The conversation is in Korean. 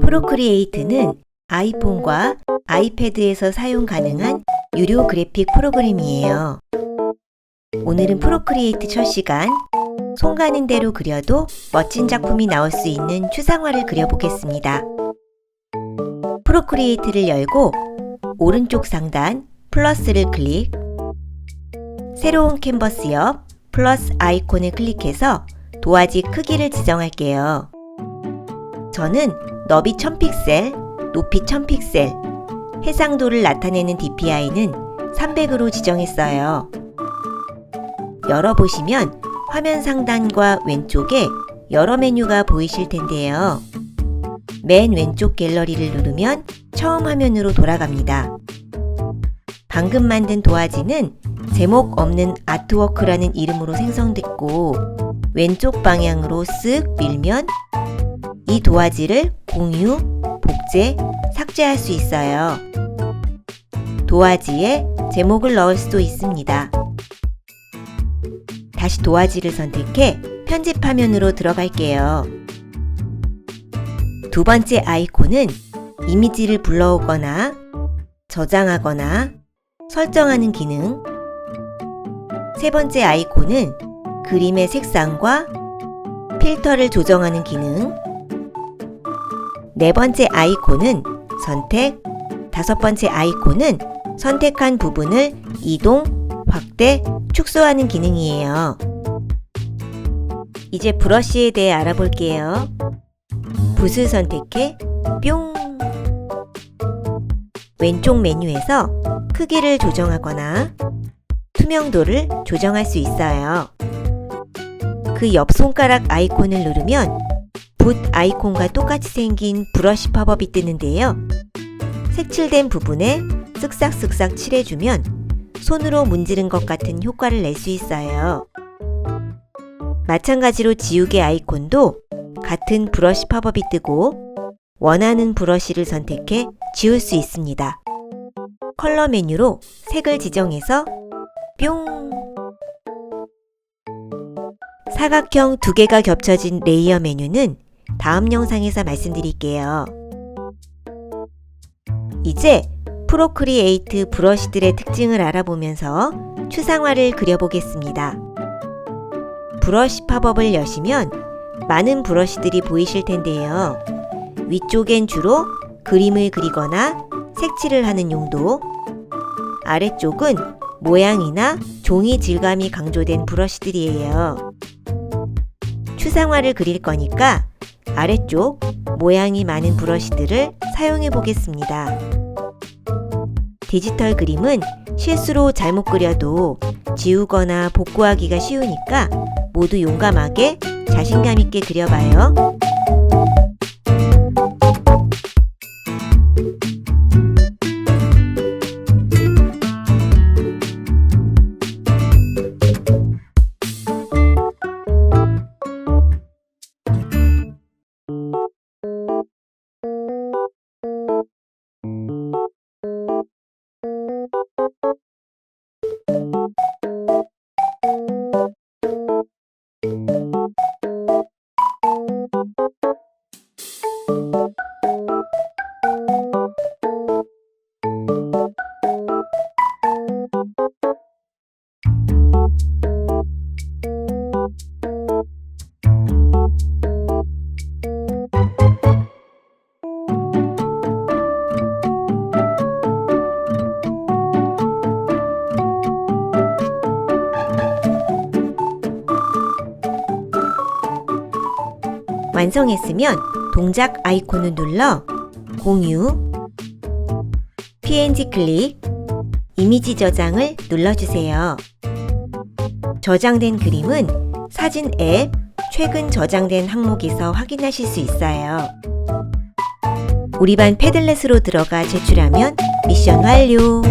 프로크리에이트는 아이폰과 아이패드에서 사용 가능한 유료 그래픽 프로그램이에요. 오늘은 프로크리에이트 첫 시간, 손 가는 대로 그려도 멋진 작품이 나올 수 있는 추상화를 그려보겠습니다. 프로크리에이트를 열고 오른쪽 상단 플러스를 클릭, 새로운 캔버스 옆 플러스 아이콘을 클릭해서 도화지 크기를 지정할게요. 저는 너비 1000픽셀, 높이 1000픽셀, 해상도를 나타내는 DPI는 300으로 지정했어요. 열어보시면 화면 상단과 왼쪽에 여러 메뉴가 보이실 텐데요. 맨 왼쪽 갤러리를 누르면 처음 화면으로 돌아갑니다. 방금 만든 도화지는 제목 없는 아트워크라는 이름으로 생성됐고 왼쪽 방향으로 쓱 밀면 이 도화지를 공유, 복제, 삭제할 수 있어요. 도화지에 제목을 넣을 수도 있습니다. 다시 도화지를 선택해 편집 화면으로 들어갈게요. 두 번째 아이콘은 이미지를 불러오거나 저장하거나 설정하는 기능. 세 번째 아이콘은 그림의 색상과 필터를 조정하는 기능. 네 번째 아이콘은 선택, 다섯 번째 아이콘은 선택한 부분을 이동, 확대, 축소하는 기능이에요. 이제 브러쉬에 대해 알아볼게요. 붓을 선택해 뿅! 왼쪽 메뉴에서 크기를 조정하거나 투명도를 조정할 수 있어요. 그 옆 손가락 아이콘을 누르면 붓 아이콘과 똑같이 생긴 브러쉬 팝업이 뜨는데요. 색칠된 부분에 쓱싹쓱싹 칠해주면 손으로 문지른 것 같은 효과를 낼 수 있어요. 마찬가지로 지우개 아이콘도 같은 브러쉬 팝업이 뜨고 원하는 브러쉬를 선택해 지울 수 있습니다. 컬러 메뉴로 색을 지정해서 뿅! 사각형 두 개가 겹쳐진 레이어 메뉴는 다음 영상에서 말씀드릴게요. 이제 프로크리에이트 브러쉬들의 특징을 알아보면서 추상화를 그려보겠습니다. 브러쉬 팝업을 여시면 많은 브러쉬들이 보이실 텐데요. 위쪽엔 주로 그림을 그리거나 색칠을 하는 용도, 아래쪽은 모양이나 종이 질감이 강조된 브러쉬들이에요. 추상화를 그릴 거니까 아래쪽 모양이 많은 브러쉬들을 사용해 보겠습니다. 디지털 그림은 실수로 잘못 그려도 지우거나 복구하기가 쉬우니까 모두 용감하게 자신감 있게 그려봐요. 완성했으면 동작 아이콘을 눌러 공유, PNG 클릭, 이미지 저장을 눌러주세요. 저장된 그림은 사진 앱 최근 저장된 항목에서 확인하실 수 있어요. 우리 반 패들렛으로 들어가 제출하면 미션 완료!